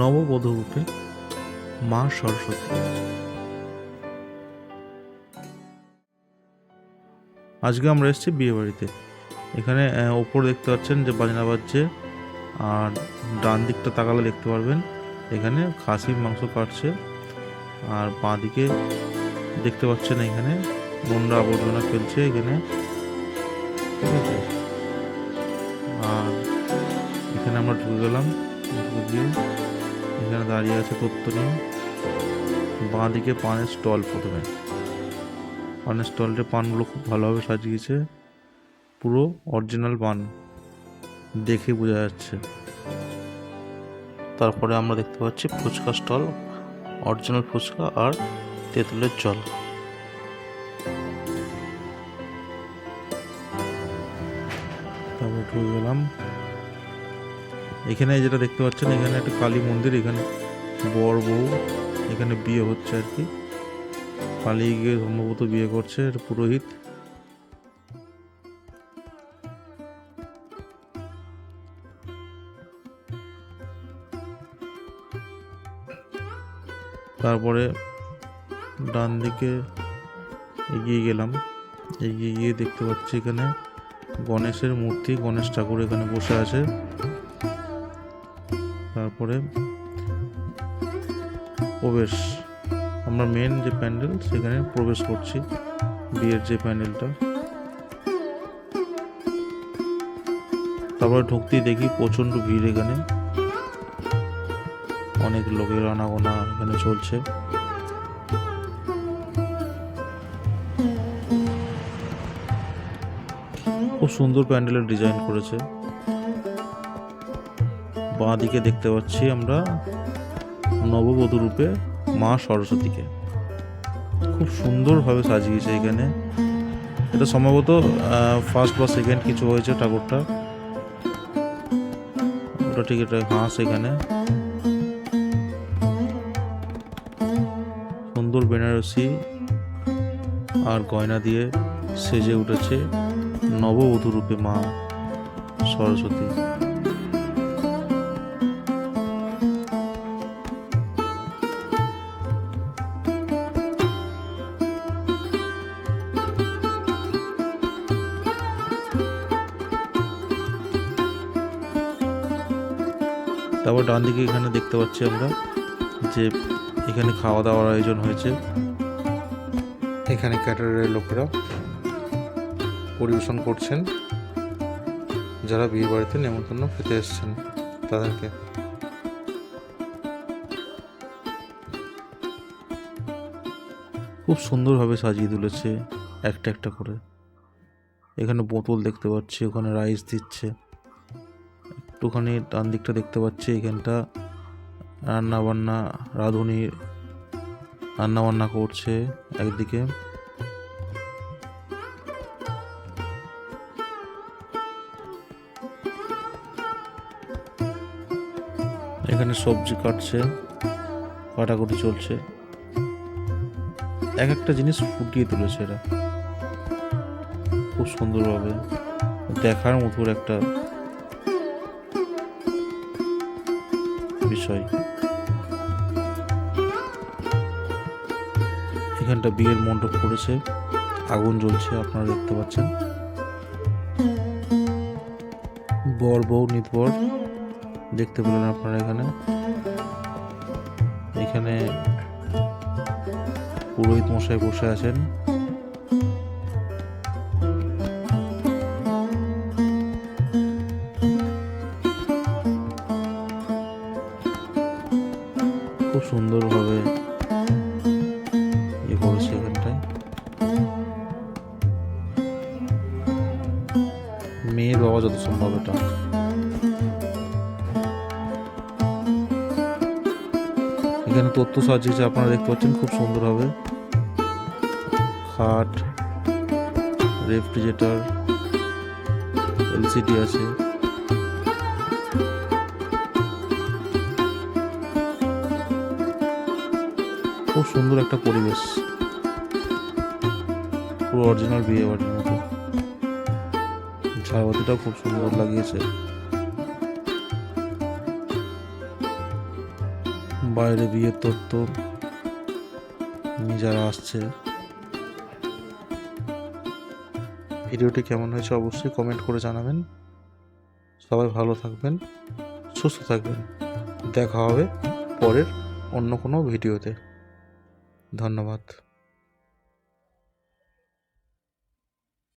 নববধূ রূপে মা সরস্বতী। আজকে আমরা এসেছি বিয়ে বাড়িতে এখানে ওপরে দেখতে পাচ্ছেন যে বাজনা বাজছে, আর ডান দিকটা তাকালে দেখতে পারবেন, এখানে খাসির মাংস কাটছে, আর বাঁ দিকে দেখতে পাচ্ছেন এখানে নোংরা আবর্জনা ফেলছে এখানে। ঠিক আছে আর এখানে আমরা ঢুকে গেলাম, ঢুকে গিয়ে এখানে দাঁড়িয়ে আছে নিয়ে। বাঁ দিকে পানের স্টল প্রথমে। পানের স্টলটা পানগুলো খুব ভালোভাবে সাজিয়েছে। পুরো অরিজিনাল পান দেখে বোঝা যাচ্ছে। তারপরে আমরা দেখতে পাচ্ছি ফুচকা স্টল, অরিজিনাল ফুচকা আর তেঁতুলের জল। তারপর ঢুকে গেলাম। এখানে যেটা দেখতে পাচ্ছেন, এখানে একটা কালী মন্দির, এখানে বর বউ, এখানে বিয়ে হচ্ছে আর কি। পালিয়ে গিয়ে সম্ভবত বিয়ে করছে পুরোহিত। তারপরে ডান দিকে এগিয়ে গেলাম। এগিয়ে গিয়ে দেখতে পাচ্ছি এখানে গণেশের মূর্তি, গণেশ ঠাকুর এখানে বসে আছে। তারপরে প্রবেশ আমরা মেন যে প্যান্ডেল সেখানে প্রবেশ করছি, বিয়ের যে প্যান্ডেলটা। তারপরে ঢুকতেই দেখি প্রচণ্ড ভিড় এখানে। অনেক লোকের আনাগোনা এখানে চলছে। খুব সুন্দর প্যান্ডেলের ডিজাইন করেছে। বাঁ দিকে দেখতে পাচ্ছি আমরা নববধূ রূপে মা সরস্বতীকে। খুব সুন্দরভাবে সাজিয়েছে এখানে। এটা সম্ভবত ফার্স্ট বা সেকেন্ড কিছু হয়েছে ঠাকুরটা। ওটা ঠিক এটা হাঁস এখানে। সুন্দর বেনারসি আর গয়না দিয়ে সেজে উঠেছে নববধূ রূপে মা সরস্বতী। তারপর ডান দিকে এখানে দেখতে পাচ্ছি আমরা যে এখানে খাওয়া দাওয়ার আয়োজন হয়েছে। এখানে ক্যাটারের লোকেরা পরিবেশন করছেন। যারা বিয়ে বাড়িতে নেমন্তন্ন খেতে এসছেন তাদেরকে। খুব সুন্দরভাবে সাজিয়ে তুলেছে একটা একটা করে। এখানে বোতল দেখতে পাচ্ছি ওখানে রাইস দিচ্ছে। একটুখানি ডান দিকটা দেখতে পাচ্ছি, এখানটা রান্না বান্না রাঁধুনি রান্না বান্না করছে একদিকে। এখানে সবজি কাটছে, কাটাকুটি চলছে। এক একটা জিনিস ফুটিয়ে তুলেছে এরা। খুব সুন্দরভাবে দেখার মতো একটা বিষয়। এখানটা বিয়ের মণ্ডপ করেছে। আগুন জ্বলছে, আপনারা দেখতে পাচ্ছেন। বর, বউ, নিতবর, দেখতে পেলেন আপনারা এখানে। এখানে পুরোহিত মশাই বসে আছেন। সুন্দরভাবে ইয়ে করেছে এখানটায় মেয়ের বাবা যত সম্ভব এটা। এখানে তথ্য সাজিয়েছে আপনারা দেখতে পাচ্ছেন খুব সুন্দর হবে। খাট রেফ্রিজারেটর এলসিডি আছে। খুব সুন্দর একটা পরিবেশ। পুরো অরিজিনাল বিয়ে বাড়ির মতো। ছায়াবাতিটাও খুব সুন্দর লাগিয়েছে। বাইরে বিয়ের তত্ত্ব যারা আসছে। ভিডিওটি কেমন হয়েছে অবশ্যই কমেন্ট করে জানাবেন। সবাই ভালো থাকবেন, সুস্থ থাকবেন। দেখা হবে পরের অন্য কোনো ভিডিওতে। ধন্যবাদ।